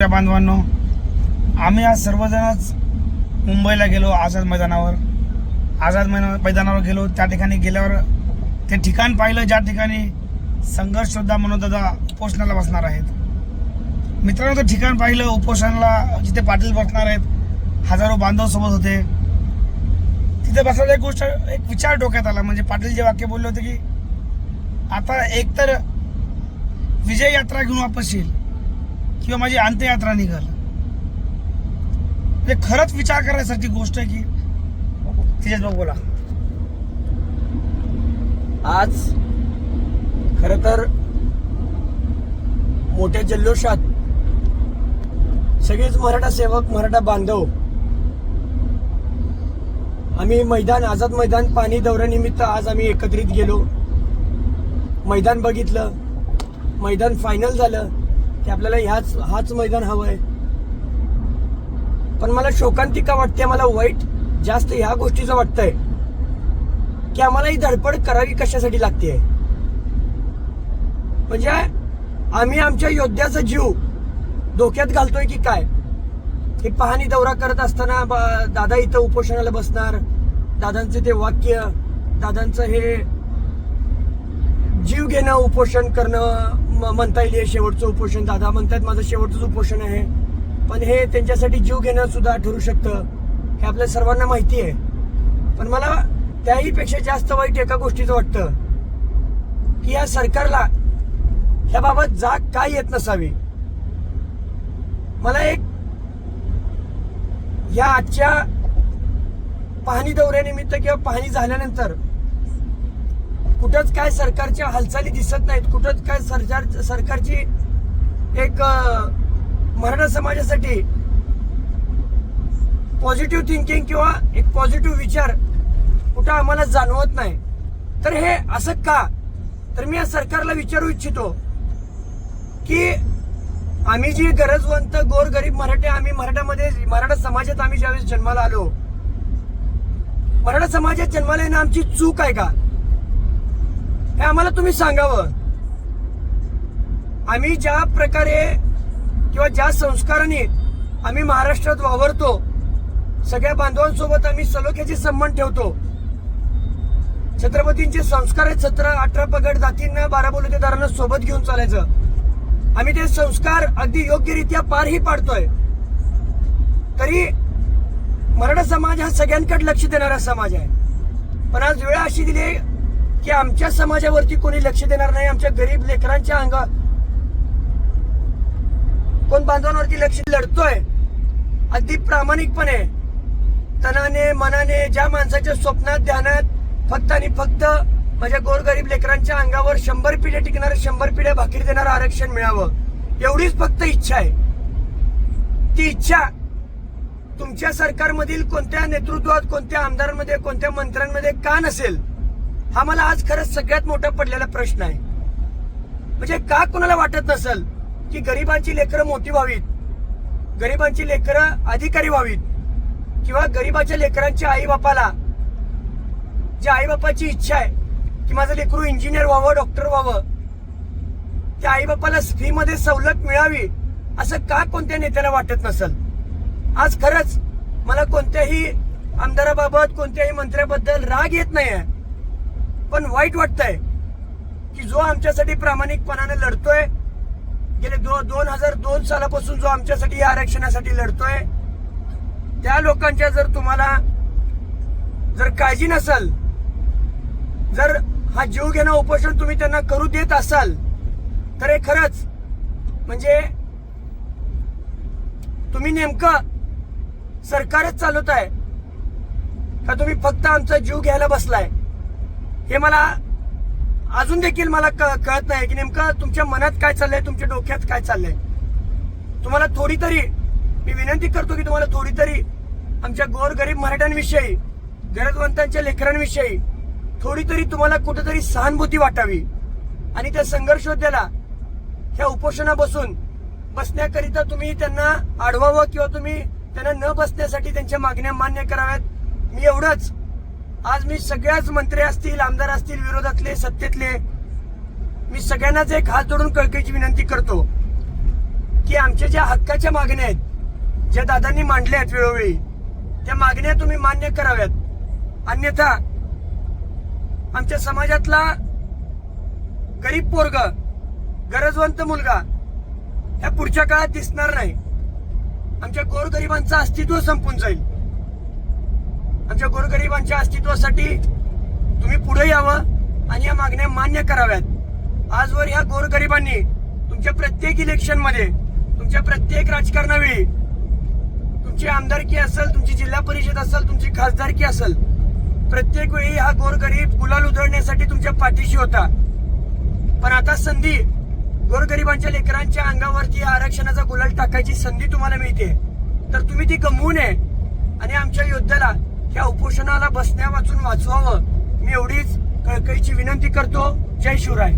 त्या बांधवांनो आम्ही आज सर्वजणच मुंबईला गेलो आझाद मैदानावर. आझाद मैदाना मैदानावर गेलो. त्या ठिकाणी गेल्यावर ते ठिकाण पाहिलं ज्या ठिकाणी संघर्ष म्हणून मनोदादा उपोषणाला बसणार आहेत. मित्रांनो ते ठिकाण पाहिलं उपोषणाला जिथे पाटील बसणार आहेत हजारो बांधव सोबत होते. तिथे बसायला एक गोष्ट एक विचार डोक्यात आला. म्हणजे पाटील जे वाक्य बोलले होते की आता एकतर विजय यात्रा घेऊन वापस येईल किंवा माझी अंत्ययात्रा निघाल. हे खरंच विचार करायसाठी गोष्ट आहे की तिच्यात बघ बोला. आज खर तर मोठ्या जल्लोषात सगळेच मराठा सेवक मराठा बांधव आम्ही मैदान आझाद मैदान पाणी दौऱ्यानिमित्त आज आम्ही एकत्रित गेलो. मैदान बघितलं. मैदान फायनल झालं. की आपल्याला ह्याच हाच मैदान हवं आहे पण मला शोकांतिका वाटते मला वाईट जास्त ह्या गोष्टीचं वाटतंय की आम्हाला ही धडपड करावी कशासाठी लागते म्हणजे आम्ही आमच्या योद्ध्याचा जीव धोक्यात घालतोय की काय? हे पाहणी दौरा करत असताना दादा इथं उपोषणाला बसणार दादांचे ते वाक्य दादांचं हे जीव घेणं उपोषण करणं म्हणता येईल हे शेवटचं उपोषण. दादा म्हणतात माझं शेवटचंच उपोषण आहे. पण हे त्यांच्यासाठी जीव घेणं सुद्धा ठरू शकतं. हे आपल्या सर्वांना माहिती आहे. पण मला त्याही पेक्षा जास्त वाईट एका गोष्टीचं वाटतं. की या सरकारला ह्याबाबत जाग काय येत नसावी? मला एक या आजच्या पाहणी दौऱ्यानिमित्त किंवा पाहणी झाल्यानंतर कुठंच काय सरकारच्या हालचाली दिसत नाहीत. कुठंच काय सरकार सरकारची एक मराठा समाजासाठी पॉझिटिव्ह थिंकिंग किंवा एक पॉझिटिव्ह विचार कुठं आम्हाला जाणवत नाही. तर हे असं का? तर मी या सरकारला विचारू इच्छितो की आम्ही जी गरजवंत गोरगरीब मराठी आम्ही मराठामध्ये मराठा समाजात आम्ही ज्यावेळेस जन्माला आलो मराठा समाजात जन्माला येणं आमची चूक आहे का? हे आम्हाला तुम्ही सांगावं. आम्ही ज्या प्रकारे किंवा ज्या संस्काराने आम्ही महाराष्ट्रात वावरतो सगळ्या बांधवांसोबत आम्ही सलोख्याचे संबंध ठेवतो. छत्रपतींचे संस्कार आहेत सतरा अठरा पगड जातींना बारा बोलतेदारांना सोबत घेऊन चालायचं. आम्ही ते संस्कार अगदी योग्यरित्या पारही पाडतोय. तरी मराठा समाज हा सगळ्यांकडे लक्ष देणारा समाज आहे. पण आज वेळ अशी दिली की आमच्या समाजावरती कोणी लक्ष देणार नाही आमच्या गरीब लेकरांच्या अंगा कोण बांधवांवरती लक्ष लढतोय अगदी प्रामाणिकपणे. तनाने मनाने ज्या माणसाच्या स्वप्नात ध्यानात फक्त आणि फक्त माझ्या गोरगरीब लेकरांच्या अंगावर शंभर पिढ्या टिकणारं शंभर पिढ्या भाकरी देणारं आरक्षण मिळावं. एवढीच फक्त इच्छा आहे. ती इच्छा तुमच्या सरकारमधील कोणत्या नेतृत्वात कोणत्या आमदारांमध्ये कोणत्या मंत्र्यांमध्ये का नसेल? हा मला आज खरंच सगळ्यात मोठा पडलेला प्रश्न आहे. म्हणजे का कोणाला वाटत नसेल की गरिबांची लेकरं मोठी व्हावीत? गरिबांची लेकरं अधिकारी व्हावीत? किंवा गरिबाच्या लेकरांच्या आई बापाला ज्या आई बापाची इच्छा आहे की माझं लेकरू इंजिनियर व्हावं डॉक्टर व्हावं त्या आई बापाला फी मध्ये सवलत मिळावी असं का कोणत्या नेत्याला वाटत नसेल? आज खरंच मला कोणत्याही आमदाराबाबत कोणत्याही मंत्र्याबद्दल राग येत नाही आहे पण वाईट वाटतंय की जो आमच्यासाठी प्रामाणिकपणाने लढतोय गेले दो दोन हजार दोन सालापासून जो आमच्यासाठी या आरक्षणासाठी लढतोय त्या लोकांच्या जर तुम्हाला जर काळजी नसेल जर हा जीव घेणं उपोषण तुम्ही त्यांना करू देत असाल तर हे खरंच म्हणजे तुम्ही नेमकं सरकारच चालवत आहे का तुम्ही फक्त आमचा जीव घ्यायला बसलाय? हे मला अजून देखील मला क- कळत नाही की नेमकं तुमच्या मनात काय चाललंय तुमच्या डोक्यात काय चाललंय. तुम्हाला थोडी तरी मी विनंती करतो की तुम्हाला थोडी तरी आमच्या गोरगरीब मराठ्यांविषयी गरजवंतांच्या लेकरांविषयी थोडी तरी तुम्हाला कुठेतरी सहानुभूती वाटावी आणि त्या संघर्षोद्याला ह्या उपोषणा बसून बसण्याकरिता तुम्ही त्यांना अडवावं किंवा तुम्ही त्यांना न बसण्यासाठी त्यांच्या मागण्या मान्य कराव्यात. मी एवढंच आज मी सगळ्याच मंत्री असतील आमदार असतील विरोधातले सत्तेतले मी सगळ्यांनाच एक हात जोडून कळकळीची विनंती करतो की आमच्या ज्या हक्काच्या मागण्या आहेत ज्या दादांनी मांडल्या आहेत वेळोवेळी त्या मागण्या तुम्ही मान्य कराव्यात. अन्यथा आमच्या समाजातला गरीब पोरग गरजवंत मुलगा ह्या पुढच्या काळात दिसणार नाही. आमच्या गोरगरिबांचं अस्तित्व संपून जाईल. आमच्या गोरगरिबांच्या अस्तित्वासाठी तुम्ही पुढे यावं आणि या मागण्या मान्य कराव्यात. आजवर ह्या गोरगरिबांनी तुमच्या प्रत्येक इलेक्शनमध्ये तुमच्या प्रत्येक राजकारणावेळी तुमची आमदारकी असेल तुमची जिल्हा परिषद असेल तुमची खासदारकी असेल प्रत्येक वेळी हा गोरगरीब गुलाल उधळण्यासाठी तुमच्या पाठीशी होता. पण आता संधी गोरगरिबांच्या लेकरांच्या अंगावरती या आरक्षणाचा गुलाल टाकायची संधी तुम्हाला मिळते. तर तुम्ही ती गमवू नये आणि आमच्या योद्ध्याला ह्या उपोषणाला बसण्या वाचून वाचवावं. मी एवढीच कळकळीची विनंती करतो. जय शिवराय.